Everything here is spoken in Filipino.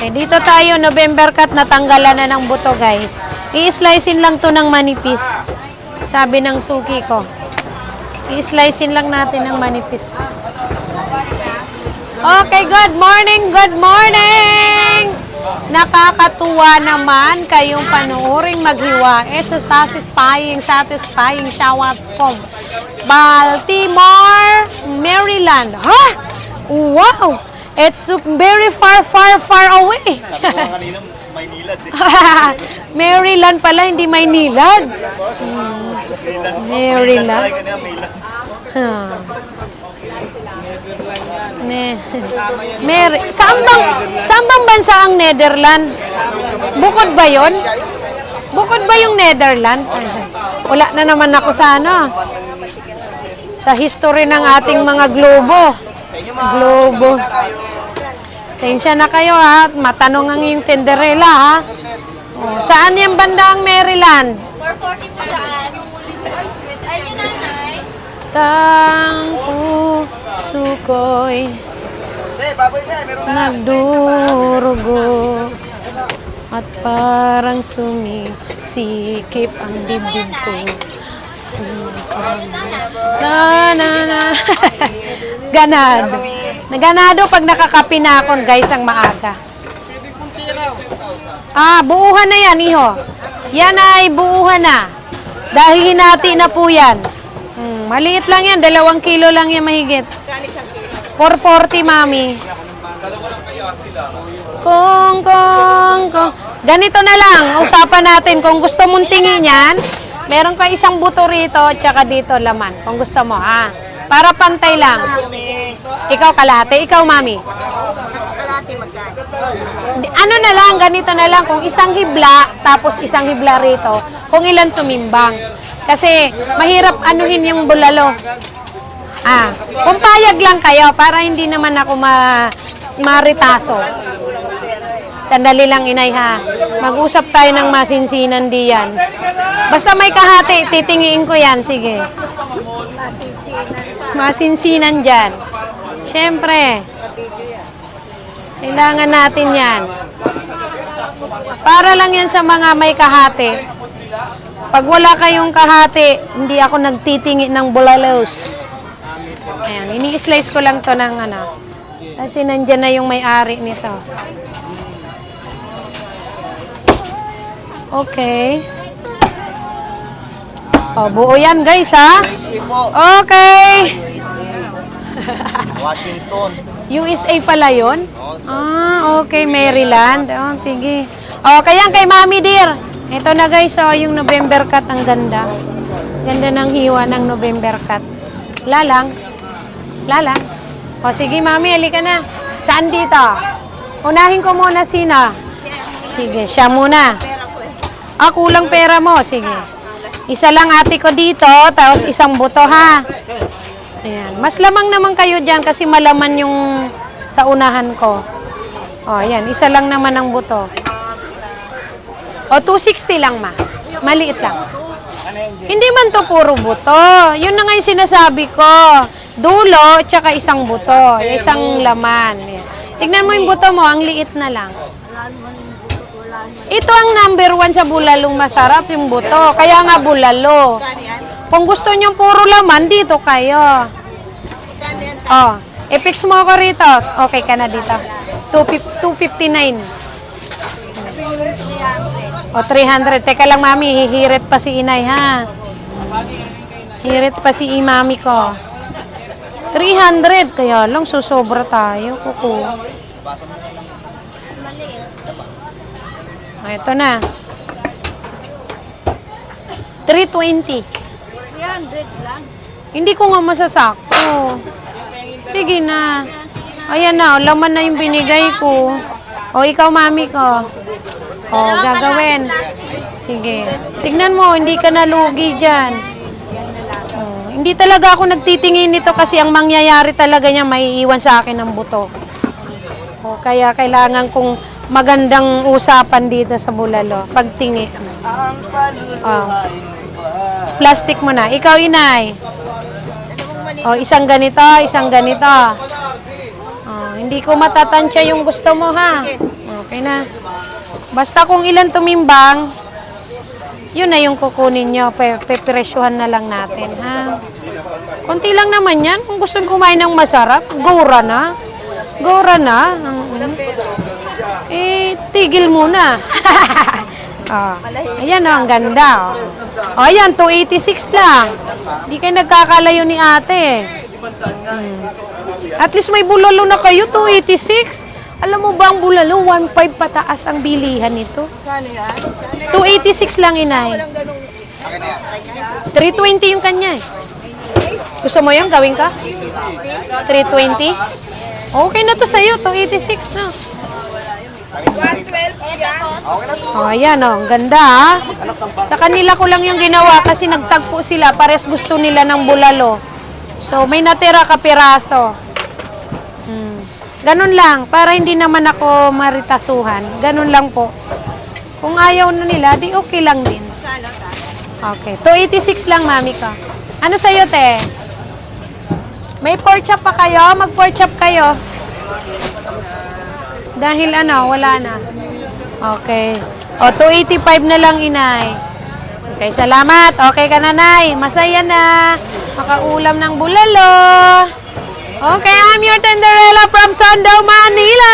Okay, dito tayo, November cut, natanggalan na ng buto, guys. I-slicein lang to ng manipis. Sabi ng suki ko. I-slicein lang natin ng manipis. Okay, good morning, good morning! Nakakatuwa naman kayong panuoring maghiwa. It's a satisfying, satisfying shower from Baltimore, Maryland. Ha? Wow! It's very far, far, far away. Sabi ko nga kanina, may nilad eh. Maryland pala, hindi Maynilad. Hmm. Maryland. Ay, kanina. Huh. Ne Mary, saan bang, saan bang bansa ang Netherland? Bukod ba yon? Bukod ba yung Netherland? Wala na naman ako sa ano. Sa history ng ating mga globo. Globo. Sensya na kayo ha. Matanong ang yung tenderela ha. Oh, saan yung banda ang Maryland? 440 po daan. Ay, yun nanay. Tang puso ko'y nagdurugo at parang sumisikip ang dibdib ko. Na na na. Ganado. Naganado pag nakakapi na ako guys ang maaga. Ah, buuhan na yan, iho. Yan ay buuhan na. Dahil hinati na po yan. Hmm, maliit lang yan, dalawang kilo lang yan mahigit. 440, mami. Kung, kung, kung. Ganito na lang, usapan natin. Kung gusto mong tingin yan, meron ka isang buto rito, tsaka dito laman. Kung gusto mo, ha? Para pantay lang. Ikaw kalate, ikaw mami. Ano na lang, ganito na lang, kung isang hibla, tapos isang hibla rito, kung ilan tumimbang. Kasi mahirap anuhin yung bulalo. Ah, kung payag lang kayo, para hindi naman ako ma maritaso. Sandali lang, inay ha. Mag-usap tayo ng masinsinan diyan. Basta may kahati, titingiin ko yan. Sige. Masinsinan dyan. Siyempre. Kailangan natin yan. Para lang yan sa mga may kahati. Pag wala kayong kahati, hindi ako nagtitingi ng bulalos. Ayan, ini-slice ko lang to ng ano. Kasi nandyan na yung may-ari nito. Okay. O, buo yan guys ha. USA po. Okay. USA. Washington. USA pala yun? Ah, okay. Maryland. Oh, tige. Oh, kaya kay Mami Dear. Ito na guys, oh, yung November cut. Ang ganda. Ganda ng hiwa ng November cut. Lalang. Lalang. O, sige Mami, halika na. Saan dito? Unahin ko muna sina. Sige, siya muna. Ah, kulang pera mo. Sige. Isa lang ate ko dito, tapos isang buto ha. Ayan. Mas lamang naman kayo dyan kasi malaman yung sa unahan ko. O, ayan. Isa lang naman ang buto. O, 260 lang, ma. Maliit lang. Hindi man to puro buto. Yun na nga yung sinasabi ko. Dulo, tsaka isang buto. Isang laman. Ayan. Tignan mo yung buto mo, ang liit na lang. Ito ang number one sa bulalong masarap, yung buto. Kaya nga bulalo. Kung gusto nyo puro laman, dito kayo. Oh, i-fix mo ako rito. Okay ka na dito. 250 259. O, 300. Teka lang, mami. Hihirit pa si inay, ha? Hirit pa si imami ko. 300. Kaya lang, susobra tayo. Kuku. O, ito na. 320. 300 lang. Hindi ko nga masasakto. Sige na. Ayan na, oh, laman na yung binigay ko. O, ikaw, mami ko. O, gagawin. Sige. Tignan mo, hindi ka nalugi dyan. O, hindi talaga ako nagtitingin nito kasi ang mangyayari talaga niya may iwan sa akin ng buto. O, kaya kailangan kong magandang usapan dito sa bulalo. Pagtingi. Mo ba? Plastic mo na. Ikaw, inay. O, isang ganito, isang ganito. O, hindi ko matatansya yung gusto mo, ha? Okay na. Basta kung ilan tumimbang, yun na yung kukunin nyo. Pe pepresyohan na lang natin, ha? Konti lang naman yan. Kung gusto kumain ng masarap, gora na. Gora na. Mm. Eh, tigil muna. ah, ayan oh, ang ganda. Oh. oh, ayan, 286 lang. Hindi kayo nagkakalayo ni ate. Hmm. At least may bulalo na kayo, 286. Alam mo ba ang bulalo, 1.5 pataas ang bilihan nito. 286 lang, inay. 320 yung kanya eh. Gusto mo yung gawin ka? 320? Okay na to sa'yo, 286 na. Oh, ayan oh, ang ganda ah. Sa kanila ko lang yung ginawa kasi nagtagpo sila, pares gusto nila ng bulalo. So, may natira ka piraso. Hmm. Ganun lang, para hindi naman ako maritasuhan. Ganun lang po. Kung ayaw na nila, di okay lang din. Okay, 286 lang, mami ko. Ano sa'yo, te? May pork chop pa kayo? Mag-pork chop kayo. Dahil ano, wala na. Okay. O, 285 na lang, inay. Okay, salamat. Okay ka na, nay. Masaya na. Makaulam ng bulalo. Okay, I'm your Tenderella from Tondo, Manila.